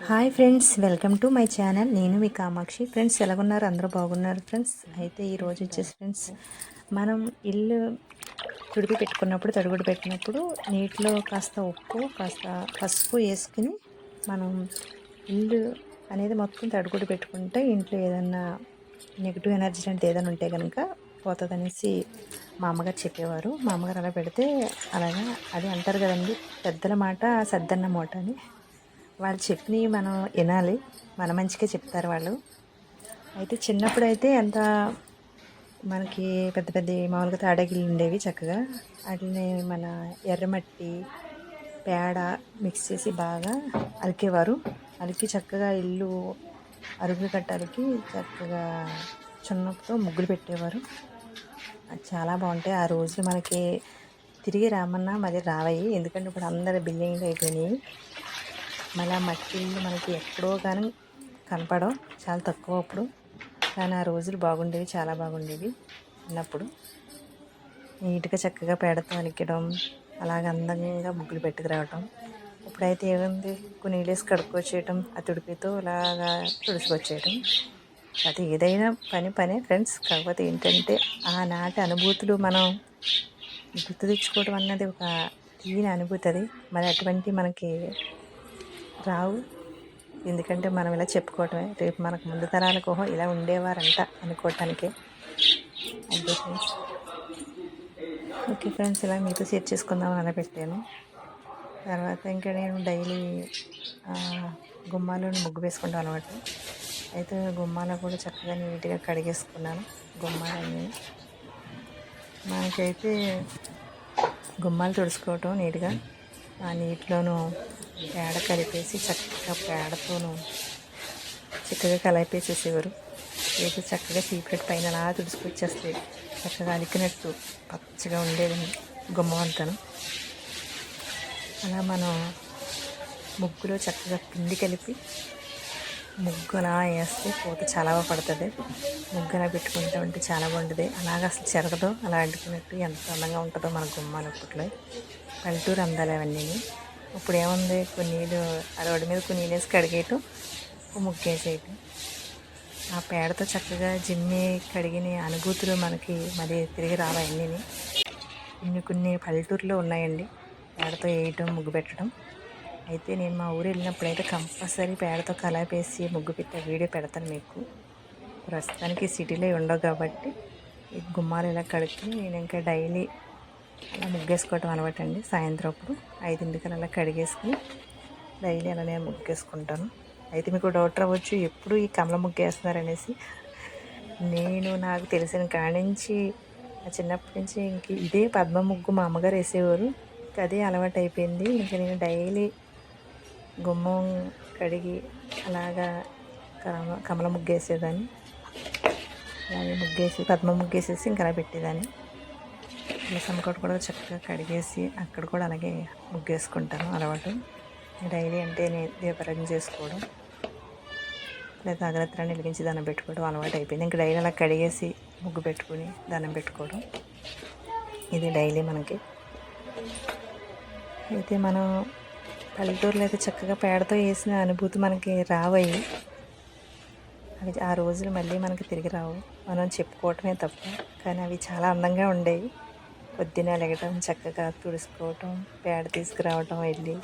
Hi friends welcome to my channel. నేను మీ Kamakshi. Friends ఎలాగున్నారు? అందరూ బాగున్నారు ఫ్రెండ్స్. అయితే ఈరోజు వచ్చేసి ఫ్రెండ్స్ మనం ఇల్లు తుడిపి పెట్టుకున్నప్పుడు తడుగుడు పెట్టినప్పుడు నీటిలో కాస్త ఉప్పు కాస్త పసుపు వేసుకుని మనం ఇల్లు అనేది మొత్తం తడుగుడు పెట్టుకుంటే ఇంట్లో ఏదన్నా నెగిటివ్ ఎనర్జీ అంటే ఏదైనా ఉంటే కనుక పోతుంది అనేసి మా అమ్మగారు చెప్పేవారు. మా అమ్మగారు అలా పెడితే అలాగా అది అంటారు కదండి పెద్దల మాట సద్దన్న మాట అని. వాళ్ళు చెప్పినవి మనం వినాలి. మన మంచిగా చెప్తారు వాళ్ళు. అయితే చిన్నప్పుడు అయితే ఎంత మనకి పెద్ద పెద్ద మామూలుగా తాడగిళ్ళు ఉండేవి చక్కగా. వాటిని మన ఎర్రమట్టి పేడ మిక్స్ చేసి బాగా అలికేవారు. అలికి చక్కగా ఇల్లు అరుగు కట్టాలకి చక్కగా చున్నపుతో ముగ్గులు పెట్టేవారు. అది చాలా బాగుంటాయి. ఆ రోజులు మనకి తిరిగి రామన్నా మరి రావయ్యి. ఎందుకంటే ఇప్పుడు అందరు బిల్డింగ్లు అయిపోయినాయి. మళ్ళీ మట్టి ఇల్లు మనకి ఎక్కడో కానీ కనపడవు చాలా తక్కువ అప్పుడు. కానీ ఆ రోజులు బాగుండేవి చాలా బాగుండేవి చిన్నప్పుడు నీట్గా చక్కగా పేడతో అలికడం అలాగ అందంగా ముగ్గులు పెట్టుకురావటం ఇప్పుడైతే ఏముంది? కొన్ని నీళ్ళేసి కడుక్కొచ్చేయటం ఆ తుడిపితో ఇలాగా తుడుచుకొచ్చేయటం. అది ఏదైనా పని పనే ఫ్రెండ్స్. కాకపోతే ఏంటంటే ఆనాటి అనుభూతులు మనం గుర్తు తెచ్చుకోవడం అన్నది ఒక తీయని అనుభూతి అది. మరి అటువంటి మనకి రావు. ఎందుకంటే మనం ఇలా చెప్పుకోవటమే. రేపు మనకు ముందు తరాలకు ఓహో ఇలా ఉండేవారంట అనుకోవటానికే. అంతే ఫ్రెండ్స్. ఓకే ఫ్రెండ్స్ ఇలా మీతో షేర్ చేసుకుందామని అలా పెట్టాను తర్వాత ఇంకా నేను డైలీ గుమ్మాలో ముగ్గు వేసుకుంటాను అనమాట అయితే గుమ్మాలో కూడా చక్కగా నీట్గా కడిగేసుకున్నాను గుమ్మాలన్నీ. మనకైతే గుమ్మాలు తుడుచుకోవటం నీట్గా ఆ నీటిలోనూ పేడ కలిపేసి చక్కగా పేడతోనూ చక్కగా కలిపేసేసేవారు ఏదో చక్కగా సీక్రెట్ పైన అలా తుడుచుకొచ్చేస్తే చక్కగా అలికినట్టు పచ్చగా ఉండేది గుమ్మం అలా మనం ముగ్గులో చక్కగా పిండి కలిపి ముగ్గు అలా వేస్తే పూత చాలా బాగా పడుతుంది. ముగ్గు అలా పెట్టుకుంటూ ఉంటే చాలా బాగుంటుంది. అలాగ అసలు చెరగదు అలా అడ్డుకున్నట్టు ఎంత అందంగా ఉంటుందో మన గుమ్మాలు అప్పట్లో. పల్లెటూరు అందాలి అవన్నీ ఇప్పుడు ఏముంది కొన్ని నీళ్ళు ఆ రోడ్డు మీద కొన్ని నీళ్ళు వేసి కడిగేయటం ముగ్గేసేయటం. ఆ పేడతో చక్కగా జిమ్మి కడిగిన అనుభూతులు మనకి మరి తిరిగి రావు కొన్ని కొన్ని పల్లెటూరులో ఉన్నాయండి. పేడతో వేయటం ముగ్గు పెట్టడం. అయితే నేను మా ఊరు వెళ్ళినప్పుడు అయితే కంపల్సరీ పేడతో కలాపేసి ముగ్గు పెట్టే వీడియో పెడతాను మీకు. ప్రస్తుతానికి సిటీలో ఉండవు కాబట్టి గుమ్మాలు ఇలా కడుక్కి నేను ఇంకా డైలీ అలా ముగ్గేసుకోవటం అలవాటండి. సాయంత్రం అప్పుడు ఐదింటికల్ అలా కడిగేసుకుని డైలీ అలా నేను ముగ్గేసుకుంటాను. అయితే మీకు డౌట్ రావచ్చు ఎప్పుడు ఈ కమల ముగ్గేస్తున్నారనేసి. నేను నాకు తెలిసిన కాడించి నుంచి చిన్నప్పటి నుంచి ఇంక ఇదే పద్మ ముగ్గు మా అమ్మగారు వేసేవారు. అదే అలవాటు అయిపోయింది. ఇంకా నేను డైలీ గుమ్మం కడిగి అలాగా కమ కమల ముగ్గేసేదాన్ని. అలాగే ముగ్గేసి పద్మ ముగ్గేసేసి ఇంకా అలా పెట్టేదాన్ని. తులసమ్మకోట కూడా చక్కగా కడిగేసి అక్కడ కూడా అలాగే ముగ్గేసుకుంటాను అలవాటు. డైలీ అంటే నేను దీపారాధన చేసుకోవడం లేదా అగ్రత్రాన్ని వెలిగించి దండం పెట్టుకోవడం అలవాటు అయిపోయింది. ఇంకా డైలీ అలా కడిగేసి ముగ్గు పెట్టుకుని దండం పెట్టుకోవడం ఇది డైలీ మనకి. అయితే మనం పల్లెటూరులో అయితే చక్కగా పేడతో వేసిన అనుభూతి మనకి రావయి. అవి ఆ రోజులు మళ్ళీ మనకి తిరిగి రావు. మనం చెప్పుకోవటమే తప్ప కానీ అవి చాలా అందంగా ఉండేవి. పొద్దున లెగటం చక్కగా తుడుచుకోవటం పేడ తీసుకురావటం వెళ్ళి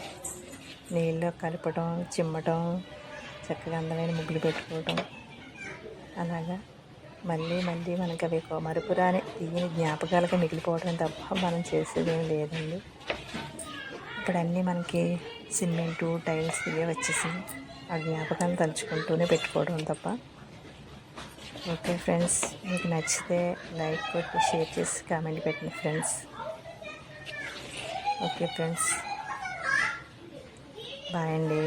నీళ్ళు కలపటం చిమ్మటం చక్కగా అందమైన ముగ్గులు పెట్టుకోవటం. అలాగా మళ్ళీ మళ్ళీ మనకి అవి మరుపురాని తీయని జ్ఞాపకాలుగా మిగిలిపోవడం తప్ప మనం చేసేది ఏం లేదండి. ఇప్పుడు అన్నీ మనకి సిమెంటు టైల్స్ ఇవే వచ్చేసి ఆ జ్ఞాపకాన్ని తలుచుకుంటూనే పెట్టుకోవడం తప్ప ఓకే ఫ్రెండ్స్ మీకు నచ్చితే లైక్ కొట్టి షేర్ చేసి కామెంట్ పెట్టండి ఫ్రెండ్స్. Okay friends. బాయ్ అండి.